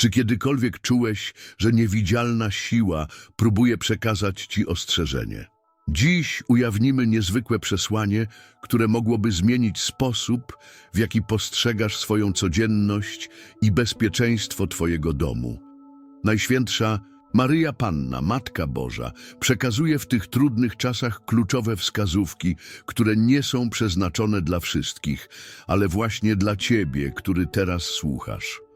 Czy kiedykolwiek czułeś, że niewidzialna siła próbuje przekazać ci ostrzeżenie? Dziś ujawnimy niezwykłe przesłanie, które mogłoby zmienić sposób, w jaki postrzegasz swoją codzienność i bezpieczeństwo Twojego domu. Najświętsza Maryja Panna, Matka Boża, przekazuje w tych trudnych czasach kluczowe wskazówki, które nie są przeznaczone dla wszystkich, ale właśnie dla Ciebie, który teraz słuchasz.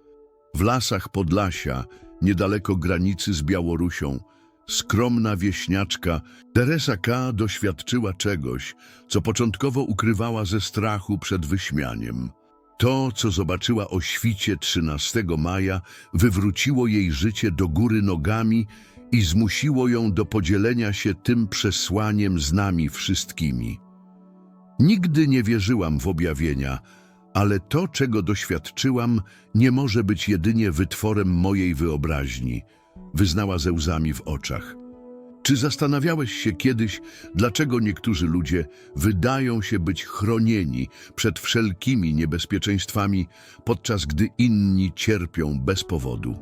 W lasach Podlasia, niedaleko granicy z Białorusią, skromna wieśniaczka Teresa K. doświadczyła czegoś, co początkowo ukrywała ze strachu przed wyśmianiem. To, co zobaczyła o świcie 13 maja, wywróciło jej życie do góry nogami i zmusiło ją do podzielenia się tym przesłaniem z nami wszystkimi. Nigdy nie wierzyłam w objawienia, ale to, czego doświadczyłam, nie może być jedynie wytworem mojej wyobraźni, wyznała ze łzami w oczach. Czy zastanawiałeś się kiedyś, dlaczego niektórzy ludzie wydają się być chronieni przed wszelkimi niebezpieczeństwami, podczas gdy inni cierpią bez powodu?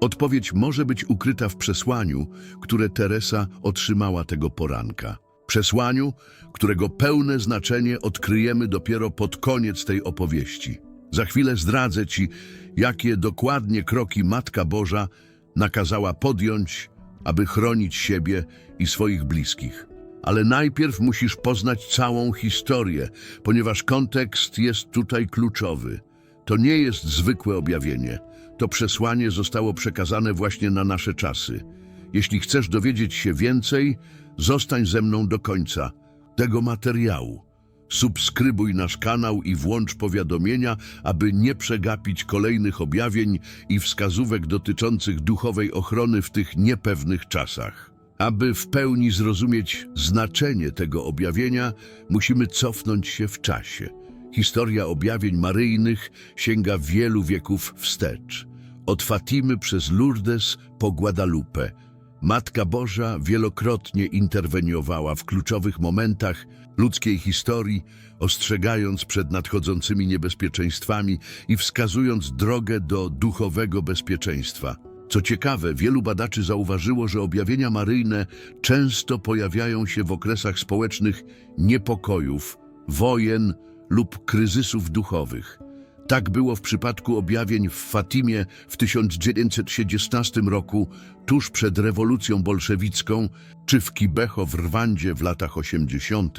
Odpowiedź może być ukryta w przesłaniu, które Teresa otrzymała tego poranka. Przesłaniu, którego pełne znaczenie odkryjemy dopiero pod koniec tej opowieści. Za chwilę zdradzę Ci, jakie dokładnie kroki Matka Boża nakazała podjąć, aby chronić siebie i swoich bliskich. Ale najpierw musisz poznać całą historię, ponieważ kontekst jest tutaj kluczowy. To nie jest zwykłe objawienie. To przesłanie zostało przekazane właśnie na nasze czasy. Jeśli chcesz dowiedzieć się więcej, zostań ze mną do końca tego materiału. Subskrybuj nasz kanał i włącz powiadomienia, aby nie przegapić kolejnych objawień i wskazówek dotyczących duchowej ochrony w tych niepewnych czasach. Aby w pełni zrozumieć znaczenie tego objawienia, musimy cofnąć się w czasie. Historia objawień maryjnych sięga wielu wieków wstecz. Od Fatimy przez Lourdes po Guadalupe. Matka Boża wielokrotnie interweniowała w kluczowych momentach ludzkiej historii, ostrzegając przed nadchodzącymi niebezpieczeństwami i wskazując drogę do duchowego bezpieczeństwa. Co ciekawe, wielu badaczy zauważyło, że objawienia maryjne często pojawiają się w okresach społecznych niepokojów, wojen lub kryzysów duchowych. Tak było w przypadku objawień w Fatimie w 1916 roku, tuż przed rewolucją bolszewicką, czy w Kibeho w Rwandzie w latach 80.,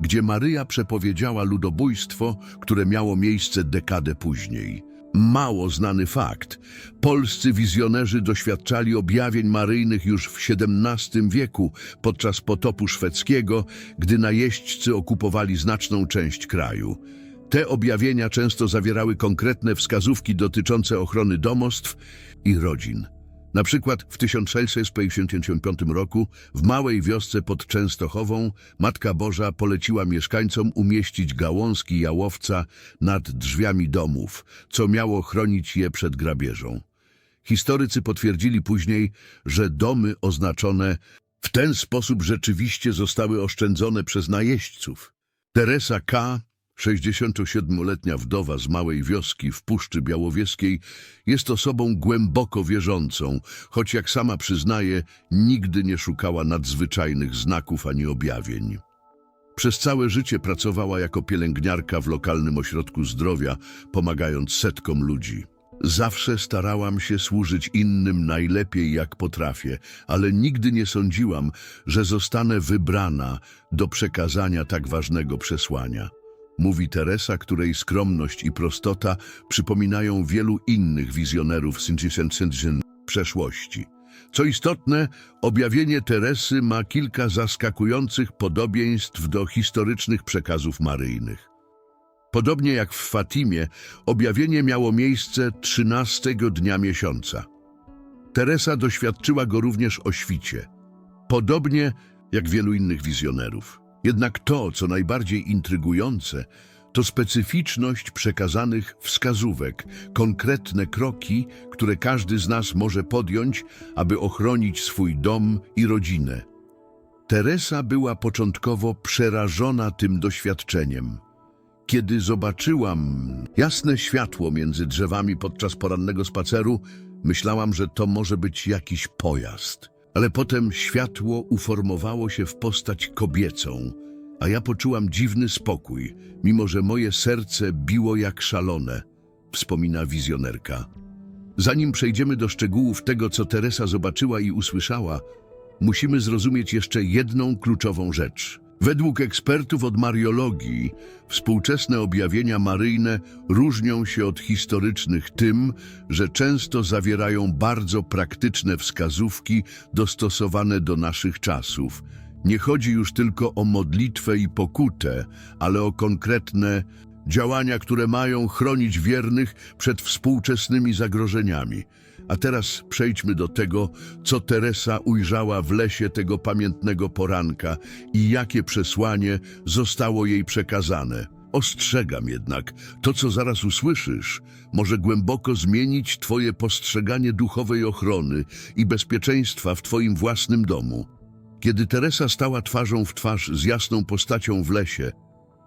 gdzie Maryja przepowiedziała ludobójstwo, które miało miejsce dekadę później. Mało znany fakt. Polscy wizjonerzy doświadczali objawień maryjnych już w XVII wieku podczas potopu szwedzkiego, gdy najeźdźcy okupowali znaczną część kraju. Te objawienia często zawierały konkretne wskazówki dotyczące ochrony domostw i rodzin. Na przykład w 1655 roku w małej wiosce pod Częstochową Matka Boża poleciła mieszkańcom umieścić gałązki jałowca nad drzwiami domów, co miało chronić je przed grabieżą. Historycy potwierdzili później, że domy oznaczone w ten sposób rzeczywiście zostały oszczędzone przez najeźdźców. Teresa K., 67-letnia wdowa z małej wioski w Puszczy Białowieskiej, jest osobą głęboko wierzącą, choć jak sama przyznaje, nigdy nie szukała nadzwyczajnych znaków ani objawień. Przez całe życie pracowała jako pielęgniarka w lokalnym ośrodku zdrowia, pomagając setkom ludzi. Zawsze starałam się służyć innym najlepiej jak potrafię, ale nigdy nie sądziłam, że zostanę wybrana do przekazania tak ważnego przesłania. Mówi Teresa, której skromność i prostota przypominają wielu innych wizjonerów Sinjisen przeszłości. Co istotne, objawienie Teresy ma kilka zaskakujących podobieństw do historycznych przekazów maryjnych. Podobnie jak w Fatimie, objawienie miało miejsce 13 dnia miesiąca. Teresa doświadczyła go również o świcie, podobnie jak wielu innych wizjonerów. Jednak to, co najbardziej intrygujące, to specyficzność przekazanych wskazówek, konkretne kroki, które każdy z nas może podjąć, aby ochronić swój dom i rodzinę. Teresa była początkowo przerażona tym doświadczeniem. Kiedy zobaczyłam jasne światło między drzewami podczas porannego spaceru, myślałam, że to może być jakiś pojazd. Ale potem światło uformowało się w postać kobiecą, a ja poczułam dziwny spokój, mimo że moje serce biło jak szalone, wspomina wizjonerka. Zanim przejdziemy do szczegółów tego, co Teresa zobaczyła i usłyszała, musimy zrozumieć jeszcze jedną kluczową rzecz. Według ekspertów od mariologii, współczesne objawienia maryjne różnią się od historycznych tym, że często zawierają bardzo praktyczne wskazówki dostosowane do naszych czasów. Nie chodzi już tylko o modlitwę i pokutę, ale o konkretne działania, które mają chronić wiernych przed współczesnymi zagrożeniami. A teraz przejdźmy do tego, co Teresa ujrzała w lesie tego pamiętnego poranka i jakie przesłanie zostało jej przekazane. Ostrzegam jednak, to co zaraz usłyszysz, może głęboko zmienić Twoje postrzeganie duchowej ochrony i bezpieczeństwa w Twoim własnym domu. Kiedy Teresa stała twarzą w twarz z jasną postacią w lesie,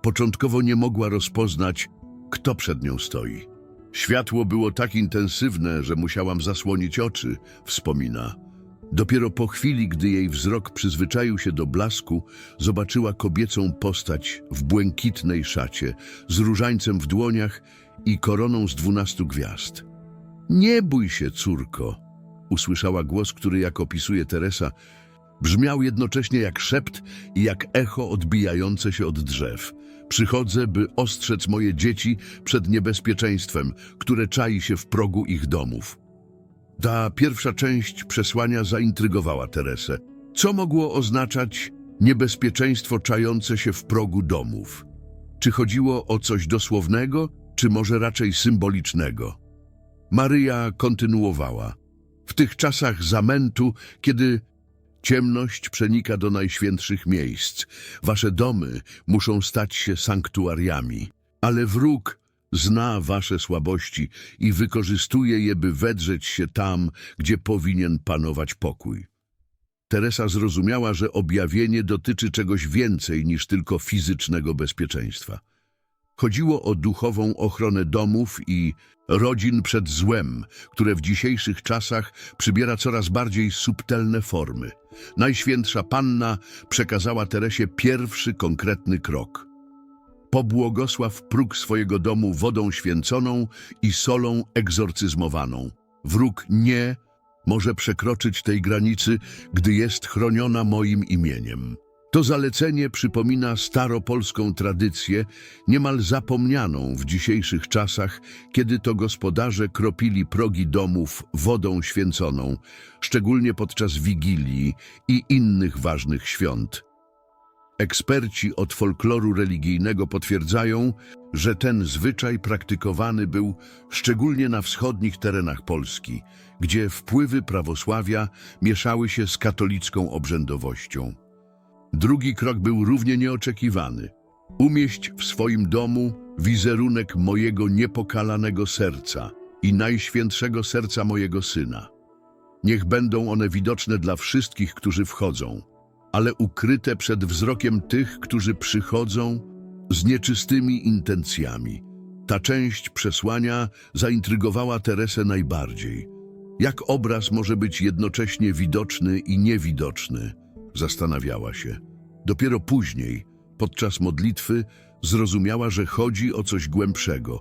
początkowo nie mogła rozpoznać, kto przed nią stoi. Światło było tak intensywne, że musiałam zasłonić oczy, wspomina. Dopiero po chwili, gdy jej wzrok przyzwyczaił się do blasku, zobaczyła kobiecą postać w błękitnej szacie, z różańcem w dłoniach i koroną z dwunastu gwiazd. Nie bój się, córko, usłyszała głos, który, jak opisuje Teresa, brzmiał jednocześnie jak szept i jak echo odbijające się od drzew. Przychodzę, by ostrzec moje dzieci przed niebezpieczeństwem, które czai się w progu ich domów. Ta pierwsza część przesłania zaintrygowała Teresę. Co mogło oznaczać niebezpieczeństwo czające się w progu domów? Czy chodziło o coś dosłownego, czy może raczej symbolicznego? Maryja kontynuowała. W tych czasach zamętu, kiedy ciemność przenika do najświętszych miejsc, wasze domy muszą stać się sanktuariami, ale wróg zna wasze słabości i wykorzystuje je, by wedrzeć się tam, gdzie powinien panować pokój. Teresa zrozumiała, że objawienie dotyczy czegoś więcej niż tylko fizycznego bezpieczeństwa. Chodziło o duchową ochronę domów i rodzin przed złem, które w dzisiejszych czasach przybiera coraz bardziej subtelne formy. Najświętsza Panna przekazała Teresie pierwszy konkretny krok. Pobłogosław próg swojego domu wodą święconą i solą egzorcyzmowaną. Wróg nie może przekroczyć tej granicy, gdy jest chroniona moim imieniem. To zalecenie przypomina staropolską tradycję, niemal zapomnianą w dzisiejszych czasach, kiedy to gospodarze kropili progi domów wodą święconą, szczególnie podczas Wigilii i innych ważnych świąt. Eksperci od folkloru religijnego potwierdzają, że ten zwyczaj praktykowany był szczególnie na wschodnich terenach Polski, gdzie wpływy prawosławia mieszały się z katolicką obrzędowością. Drugi krok był równie nieoczekiwany. Umieść w swoim domu wizerunek mojego niepokalanego serca i najświętszego serca mojego syna. Niech będą one widoczne dla wszystkich, którzy wchodzą, ale ukryte przed wzrokiem tych, którzy przychodzą z nieczystymi intencjami. Ta część przesłania zaintrygowała Teresę najbardziej. Jak obraz może być jednocześnie widoczny i niewidoczny? Zastanawiała się. Dopiero później, podczas modlitwy, zrozumiała, że chodzi o coś głębszego.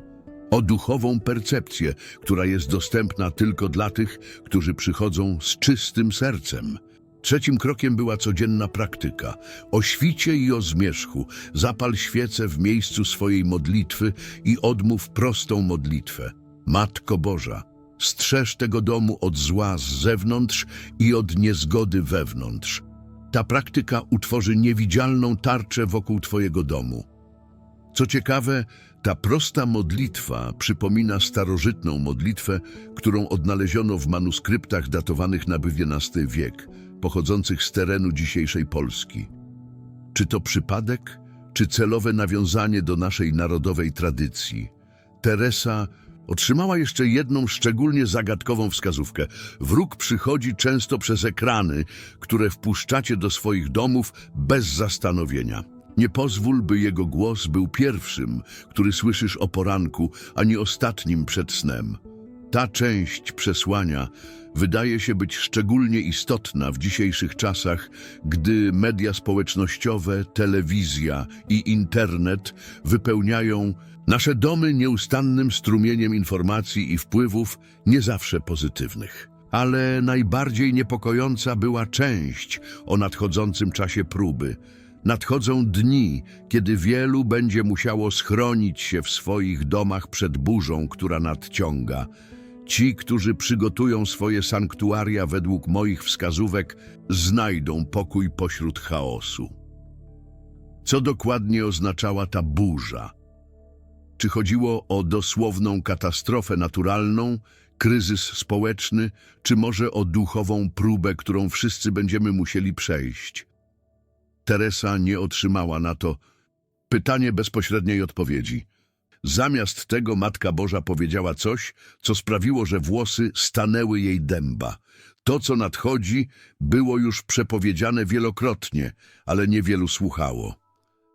O duchową percepcję, która jest dostępna tylko dla tych, którzy przychodzą z czystym sercem. Trzecim krokiem była codzienna praktyka. O świcie i o zmierzchu zapal świecę w miejscu swojej modlitwy i odmów prostą modlitwę. Matko Boża, strzeż tego domu od zła z zewnątrz i od niezgody wewnątrz. Ta praktyka utworzy niewidzialną tarczę wokół Twojego domu. Co ciekawe, ta prosta modlitwa przypomina starożytną modlitwę, którą odnaleziono w manuskryptach datowanych na XI wiek, pochodzących z terenu dzisiejszej Polski. Czy to przypadek, czy celowe nawiązanie do naszej narodowej tradycji? Teresa otrzymała jeszcze jedną szczególnie zagadkową wskazówkę. Wróg przychodzi często przez ekrany, które wpuszczacie do swoich domów bez zastanowienia. Nie pozwól, by jego głos był pierwszym, który słyszysz o poranku, ani ostatnim przed snem. Ta część przesłania wydaje się być szczególnie istotna w dzisiejszych czasach, gdy media społecznościowe, telewizja i internet wypełniają nasze domy nieustannym strumieniem informacji i wpływów, nie zawsze pozytywnych. Ale najbardziej niepokojąca była część o nadchodzącym czasie próby. Nadchodzą dni, kiedy wielu będzie musiało schronić się w swoich domach przed burzą, która nadciąga. Ci, którzy przygotują swoje sanktuaria według moich wskazówek, znajdą pokój pośród chaosu. Co dokładnie oznaczała ta burza? Czy chodziło o dosłowną katastrofę naturalną, kryzys społeczny, czy może o duchową próbę, którą wszyscy będziemy musieli przejść? Teresa nie otrzymała na to pytanie bezpośredniej odpowiedzi. Zamiast tego Matka Boża powiedziała coś, co sprawiło, że włosy stanęły jej dęba. To, co nadchodzi, było już przepowiedziane wielokrotnie, ale niewielu słuchało.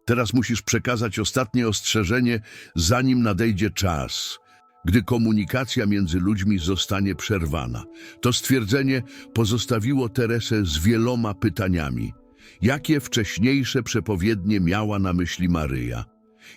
Teraz musisz przekazać ostatnie ostrzeżenie, zanim nadejdzie czas, gdy komunikacja między ludźmi zostanie przerwana. To stwierdzenie pozostawiło Teresę z wieloma pytaniami. Jakie wcześniejsze przepowiednie miała na myśli Maryja?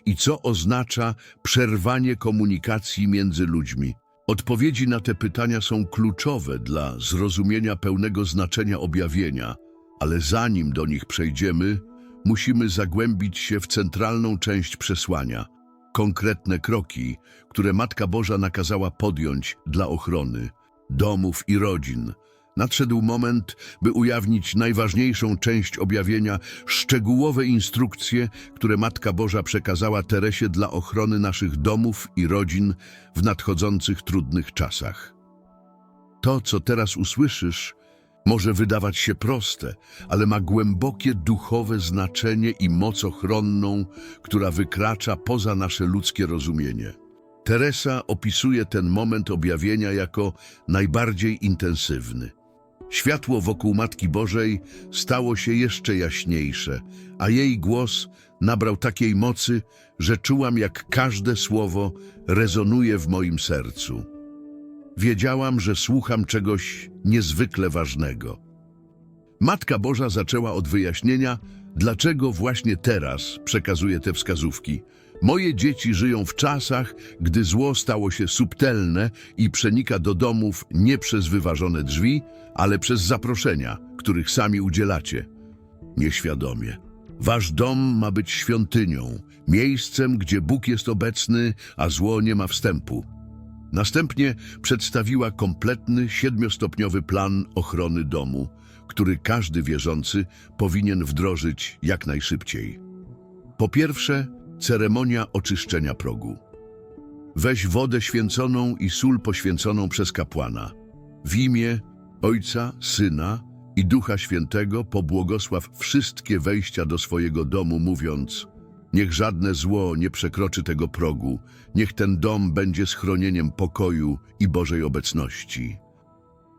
I co oznacza przerwanie komunikacji między ludźmi? Odpowiedzi na te pytania są kluczowe dla zrozumienia pełnego znaczenia objawienia, ale zanim do nich przejdziemy, musimy zagłębić się w centralną część przesłania, konkretne kroki, które Matka Boża nakazała podjąć dla ochrony domów i rodzin. Nadszedł moment, by ujawnić najważniejszą część objawienia, szczegółowe instrukcje, które Matka Boża przekazała Teresie dla ochrony naszych domów i rodzin w nadchodzących trudnych czasach. To, co teraz usłyszysz, może wydawać się proste, ale ma głębokie duchowe znaczenie i moc ochronną, która wykracza poza nasze ludzkie rozumienie. Teresa opisuje ten moment objawienia jako najbardziej intensywny. Światło wokół Matki Bożej stało się jeszcze jaśniejsze, a jej głos nabrał takiej mocy, że czułam, jak każde słowo rezonuje w moim sercu. Wiedziałam, że słucham czegoś niezwykle ważnego. Matka Boża zaczęła od wyjaśnienia, dlaczego właśnie teraz przekazuje te wskazówki. Moje dzieci żyją w czasach, gdy zło stało się subtelne i przenika do domów nie przez wyważone drzwi, ale przez zaproszenia, których sami udzielacie. Nieświadomie. Wasz dom ma być świątynią, miejscem, gdzie Bóg jest obecny, a zło nie ma wstępu. Następnie przedstawiła kompletny, siedmiostopniowy plan ochrony domu, który każdy wierzący powinien wdrożyć jak najszybciej. Po pierwsze, ceremonia oczyszczenia progu. Weź wodę święconą i sól poświęconą przez kapłana. W imię Ojca, Syna i Ducha Świętego pobłogosław wszystkie wejścia do swojego domu, mówiąc Niech żadne zło nie przekroczy tego progu, niech ten dom będzie schronieniem pokoju i Bożej obecności.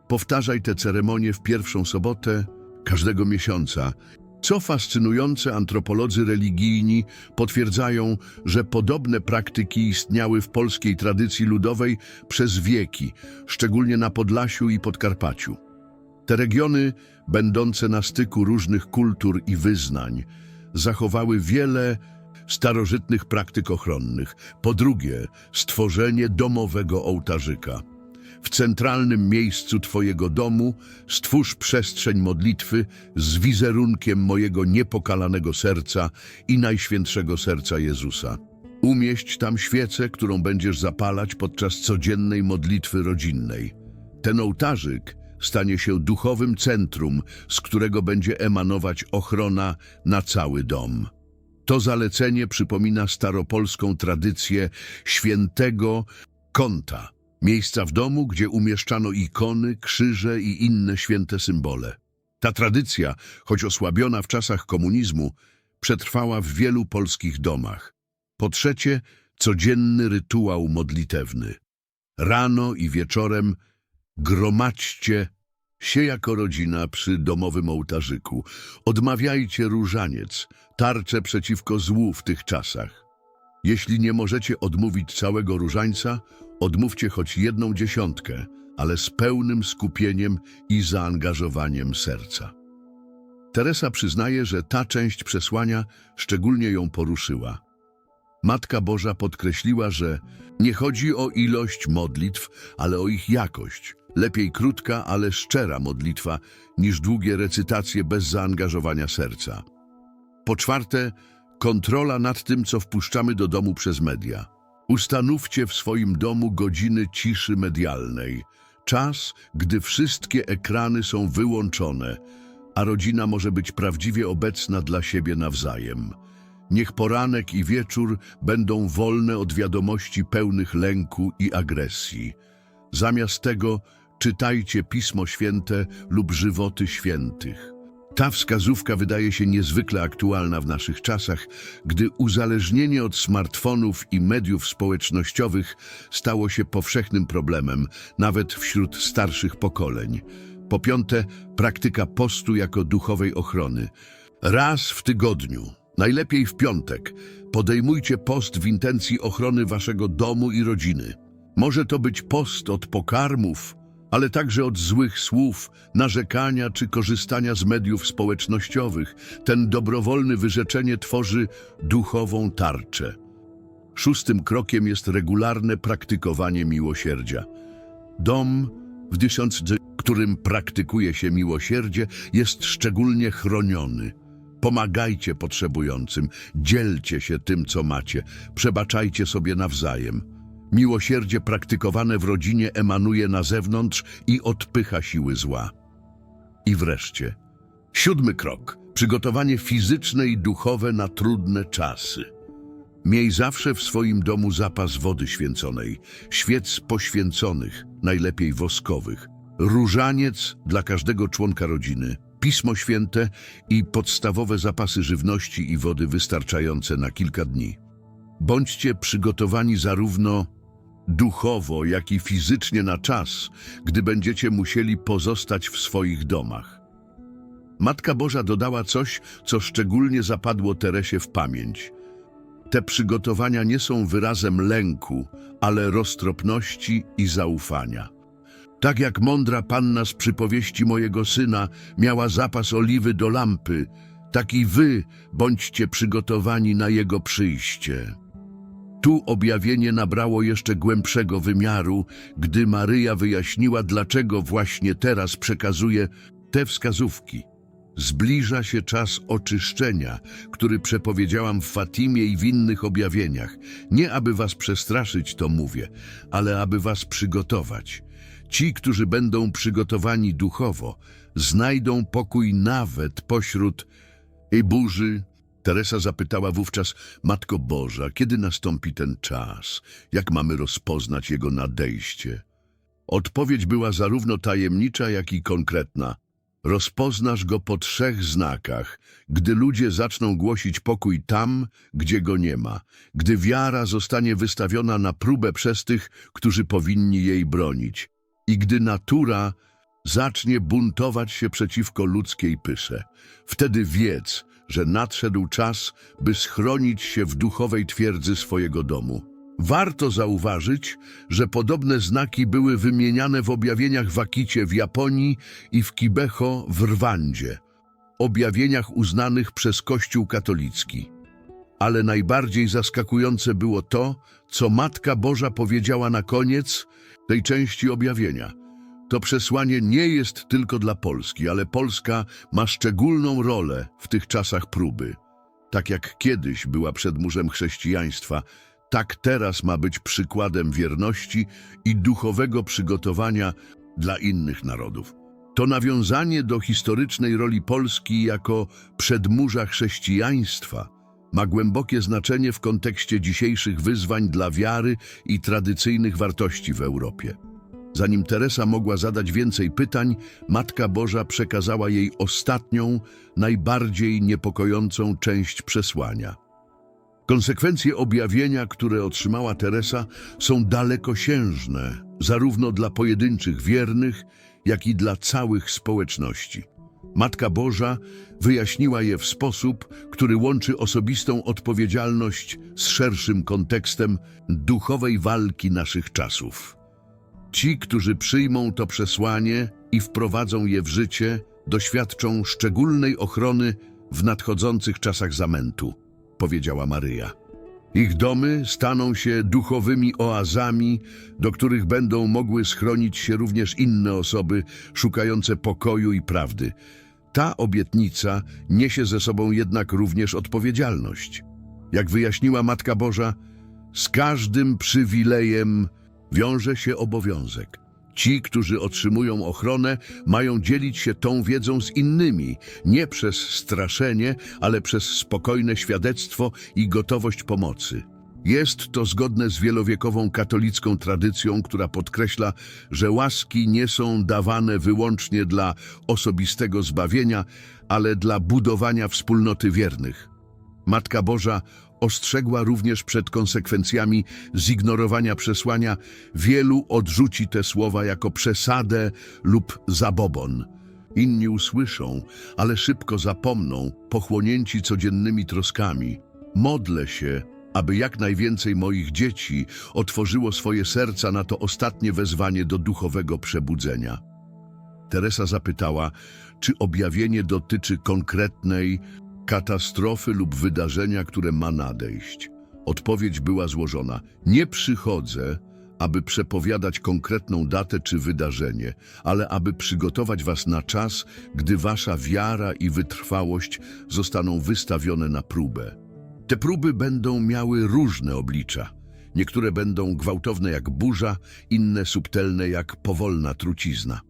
Powtarzaj tę ceremonię w pierwszą sobotę każdego miesiąca. Co fascynujące, antropolodzy religijni potwierdzają, że podobne praktyki istniały w polskiej tradycji ludowej przez wieki, szczególnie na Podlasiu i Podkarpaciu. Te regiony, będące na styku różnych kultur i wyznań, zachowały wiele starożytnych praktyk ochronnych. Po drugie, stworzenie domowego ołtarzyka. W centralnym miejscu Twojego domu stwórz przestrzeń modlitwy z wizerunkiem mojego niepokalanego serca i Najświętszego Serca Jezusa. Umieść tam świecę, którą będziesz zapalać podczas codziennej modlitwy rodzinnej. Ten ołtarzyk stanie się duchowym centrum, z którego będzie emanować ochrona na cały dom. To zalecenie przypomina staropolską tradycję świętego kąta, miejsca w domu, gdzie umieszczano ikony, krzyże i inne święte symbole. Ta tradycja, choć osłabiona w czasach komunizmu, przetrwała w wielu polskich domach. Po trzecie, codzienny rytuał modlitewny. Rano i wieczorem gromadźcie się jako rodzina przy domowym ołtarzyku. Odmawiajcie różaniec, tarczę przeciwko złu w tych czasach. Jeśli nie możecie odmówić całego różańca, odmówcie choć jedną dziesiątkę, ale z pełnym skupieniem i zaangażowaniem serca. Teresa przyznaje, że ta część przesłania szczególnie ją poruszyła. Matka Boża podkreśliła, że nie chodzi o ilość modlitw, ale o ich jakość. Lepiej krótka, ale szczera modlitwa niż długie recytacje bez zaangażowania serca. Po czwarte, kontrola nad tym, co wpuszczamy do domu przez media. Ustanówcie w swoim domu godziny ciszy medialnej. Czas, gdy wszystkie ekrany są wyłączone, a rodzina może być prawdziwie obecna dla siebie nawzajem. Niech poranek i wieczór będą wolne od wiadomości pełnych lęku i agresji. Zamiast tego czytajcie Pismo Święte lub żywoty świętych. Ta wskazówka wydaje się niezwykle aktualna w naszych czasach, gdy uzależnienie od smartfonów i mediów społecznościowych stało się powszechnym problemem, nawet wśród starszych pokoleń. Po piąte, praktyka postu jako duchowej ochrony. Raz w tygodniu, najlepiej w piątek, podejmujcie post w intencji ochrony waszego domu i rodziny. Może to być post od pokarmów, ale także od złych słów, narzekania czy korzystania z mediów społecznościowych. Ten dobrowolny wyrzeczenie tworzy duchową tarczę. Szóstym krokiem jest regularne praktykowanie miłosierdzia. Dom, w którym praktykuje się miłosierdzie, jest szczególnie chroniony. Pomagajcie potrzebującym, dzielcie się tym, co macie, przebaczajcie sobie nawzajem. Miłosierdzie praktykowane w rodzinie emanuje na zewnątrz i odpycha siły zła. I wreszcie, siódmy krok. Przygotowanie fizyczne i duchowe na trudne czasy. Miej zawsze w swoim domu zapas wody święconej, świec poświęconych, najlepiej woskowych, różaniec dla każdego członka rodziny, Pismo Święte i podstawowe zapasy żywności i wody wystarczające na kilka dni. Bądźcie przygotowani zarówno duchowo, jak i fizycznie na czas, gdy będziecie musieli pozostać w swoich domach. Matka Boża dodała coś, co szczególnie zapadło Teresie w pamięć. Te przygotowania nie są wyrazem lęku, ale roztropności i zaufania. Tak jak mądra panna z przypowieści mojego syna miała zapas oliwy do lampy, tak i wy bądźcie przygotowani na jego przyjście. Tu objawienie nabrało jeszcze głębszego wymiaru, gdy Maryja wyjaśniła, dlaczego właśnie teraz przekazuje te wskazówki. Zbliża się czas oczyszczenia, który przepowiedziałam w Fatimie i w innych objawieniach. Nie aby was przestraszyć, to mówię, ale aby was przygotować. Ci, którzy będą przygotowani duchowo, znajdą pokój nawet pośród i burzy. Teresa zapytała wówczas, Matko Boża, kiedy nastąpi ten czas? Jak mamy rozpoznać jego nadejście? Odpowiedź była zarówno tajemnicza, jak i konkretna. Rozpoznasz go po trzech znakach, gdy ludzie zaczną głosić pokój tam, gdzie go nie ma, gdy wiara zostanie wystawiona na próbę przez tych, którzy powinni jej bronić i gdy natura zacznie buntować się przeciwko ludzkiej pysze. Wtedy wiedz, że nadszedł czas, by schronić się w duchowej twierdzy swojego domu. Warto zauważyć, że podobne znaki były wymieniane w objawieniach w Akicie w Japonii i w Kibeho w Rwandzie, objawieniach uznanych przez Kościół katolicki. Ale najbardziej zaskakujące było to, co Matka Boża powiedziała na koniec tej części objawienia. To przesłanie nie jest tylko dla Polski, ale Polska ma szczególną rolę w tych czasach próby. Tak jak kiedyś była przedmurzem chrześcijaństwa, tak teraz ma być przykładem wierności i duchowego przygotowania dla innych narodów. To nawiązanie do historycznej roli Polski jako przedmurza chrześcijaństwa ma głębokie znaczenie w kontekście dzisiejszych wyzwań dla wiary i tradycyjnych wartości w Europie. Zanim Teresa mogła zadać więcej pytań, Matka Boża przekazała jej ostatnią, najbardziej niepokojącą część przesłania. Konsekwencje objawienia, które otrzymała Teresa, są dalekosiężne, zarówno dla pojedynczych wiernych, jak i dla całych społeczności. Matka Boża wyjaśniła je w sposób, który łączy osobistą odpowiedzialność z szerszym kontekstem duchowej walki naszych czasów. Ci, którzy przyjmą to przesłanie i wprowadzą je w życie, doświadczą szczególnej ochrony w nadchodzących czasach zamętu, powiedziała Maryja. Ich domy staną się duchowymi oazami, do których będą mogły schronić się również inne osoby szukające pokoju i prawdy. Ta obietnica niesie ze sobą jednak również odpowiedzialność. Jak wyjaśniła Matka Boża, z każdym przywilejem wiąże się obowiązek. Ci, którzy otrzymują ochronę, mają dzielić się tą wiedzą z innymi, nie przez straszenie, ale przez spokojne świadectwo i gotowość pomocy. Jest to zgodne z wielowiekową katolicką tradycją, która podkreśla, że łaski nie są dawane wyłącznie dla osobistego zbawienia, ale dla budowania wspólnoty wiernych. Matka Boża ostrzegła również przed konsekwencjami zignorowania przesłania. Wielu odrzuci te słowa jako przesadę lub zabobon. Inni usłyszą, ale szybko zapomną, pochłonięci codziennymi troskami. Modlę się, aby jak najwięcej moich dzieci otworzyło swoje serca na to ostatnie wezwanie do duchowego przebudzenia. Teresa zapytała, czy objawienie dotyczy konkretnej katastrofy lub wydarzenia, które ma nadejść. Odpowiedź była złożona. Nie przychodzę, aby przepowiadać konkretną datę czy wydarzenie, ale aby przygotować was na czas, gdy wasza wiara i wytrwałość zostaną wystawione na próbę. Te próby będą miały różne oblicza. Niektóre będą gwałtowne jak burza, inne subtelne jak powolna trucizna.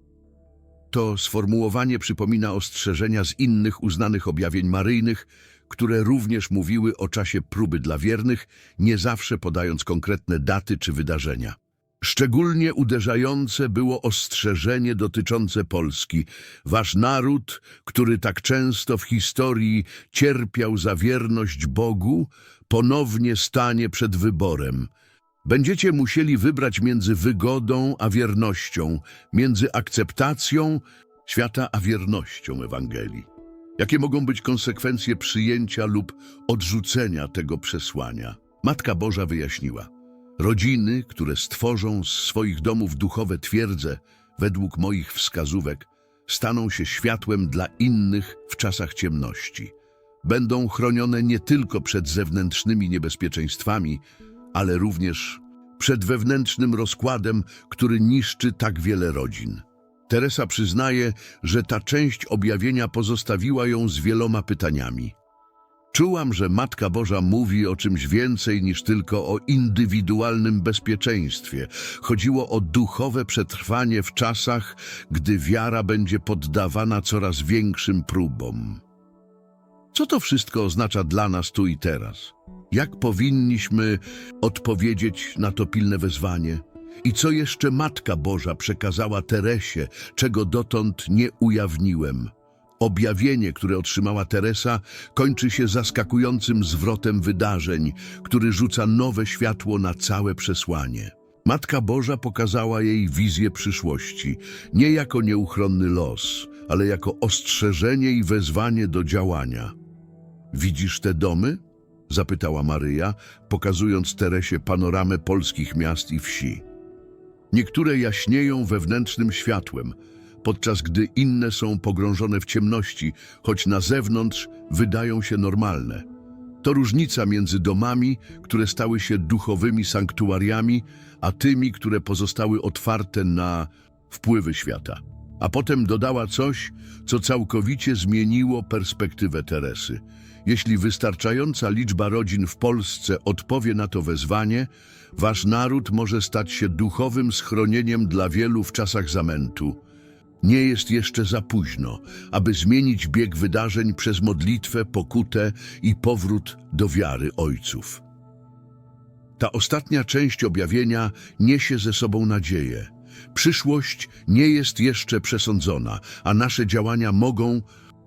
To sformułowanie przypomina ostrzeżenia z innych uznanych objawień maryjnych, które również mówiły o czasie próby dla wiernych, nie zawsze podając konkretne daty czy wydarzenia. Szczególnie uderzające było ostrzeżenie dotyczące Polski. Wasz naród, który tak często w historii cierpiał za wierność Bogu, ponownie stanie przed wyborem. Będziecie musieli wybrać między wygodą a wiernością, między akceptacją świata a wiernością Ewangelii. Jakie mogą być konsekwencje przyjęcia lub odrzucenia tego przesłania? Matka Boża wyjaśniła. Rodziny, które stworzą z swoich domów duchowe twierdze, według moich wskazówek, staną się światłem dla innych w czasach ciemności. Będą chronione nie tylko przed zewnętrznymi niebezpieczeństwami, ale również przed wewnętrznym rozkładem, który niszczy tak wiele rodzin. Teresa przyznaje, że ta część objawienia pozostawiła ją z wieloma pytaniami. Czułam, że Matka Boża mówi o czymś więcej niż tylko o indywidualnym bezpieczeństwie. Chodziło o duchowe przetrwanie w czasach, gdy wiara będzie poddawana coraz większym próbom. Co to wszystko oznacza dla nas tu i teraz? Jak powinniśmy odpowiedzieć na to pilne wezwanie? I co jeszcze Matka Boża przekazała Teresie, czego dotąd nie ujawniłem? Objawienie, które otrzymała Teresa, kończy się zaskakującym zwrotem wydarzeń, który rzuca nowe światło na całe przesłanie. Matka Boża pokazała jej wizję przyszłości, nie jako nieuchronny los, ale jako ostrzeżenie i wezwanie do działania. Widzisz te domy? Zapytała Maryja, pokazując Teresie panoramę polskich miast i wsi. Niektóre jaśnieją wewnętrznym światłem, podczas gdy inne są pogrążone w ciemności, choć na zewnątrz wydają się normalne. To różnica między domami, które stały się duchowymi sanktuariami, a tymi, które pozostały otwarte na wpływy świata. A potem dodała coś, co całkowicie zmieniło perspektywę Teresy. Jeśli wystarczająca liczba rodzin w Polsce odpowie na to wezwanie, wasz naród może stać się duchowym schronieniem dla wielu w czasach zamętu. Nie jest jeszcze za późno, aby zmienić bieg wydarzeń przez modlitwę, pokutę i powrót do wiary ojców. Ta ostatnia część objawienia niesie ze sobą nadzieję. Przyszłość nie jest jeszcze przesądzona, a nasze działania mogą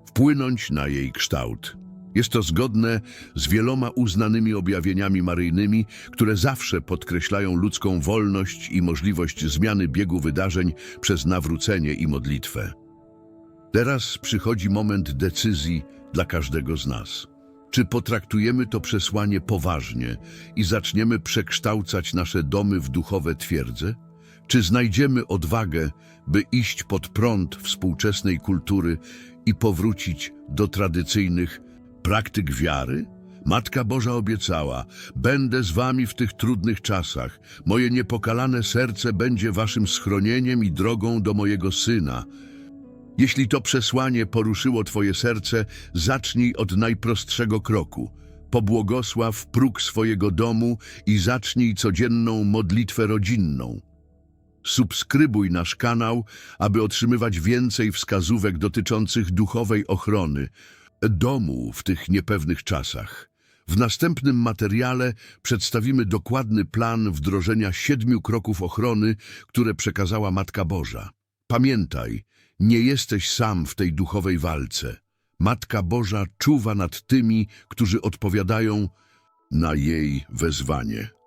wpłynąć na jej kształt. Jest to zgodne z wieloma uznanymi objawieniami maryjnymi, które zawsze podkreślają ludzką wolność i możliwość zmiany biegu wydarzeń przez nawrócenie i modlitwę. Teraz przychodzi moment decyzji dla każdego z nas. Czy potraktujemy to przesłanie poważnie i zaczniemy przekształcać nasze domy w duchowe twierdze? Czy znajdziemy odwagę, by iść pod prąd współczesnej kultury i powrócić do tradycyjnych praktyk wiary? Matka Boża obiecała, będę z wami w tych trudnych czasach. Moje niepokalane serce będzie waszym schronieniem i drogą do mojego Syna. Jeśli to przesłanie poruszyło Twoje serce, zacznij od najprostszego kroku. Pobłogosław próg swojego domu i zacznij codzienną modlitwę rodzinną. Subskrybuj nasz kanał, aby otrzymywać więcej wskazówek dotyczących duchowej ochrony domu w tych niepewnych czasach. W następnym materiale przedstawimy dokładny plan wdrożenia siedmiu kroków ochrony, które przekazała Matka Boża. Pamiętaj, nie jesteś sam w tej duchowej walce. Matka Boża czuwa nad tymi, którzy odpowiadają na jej wezwanie.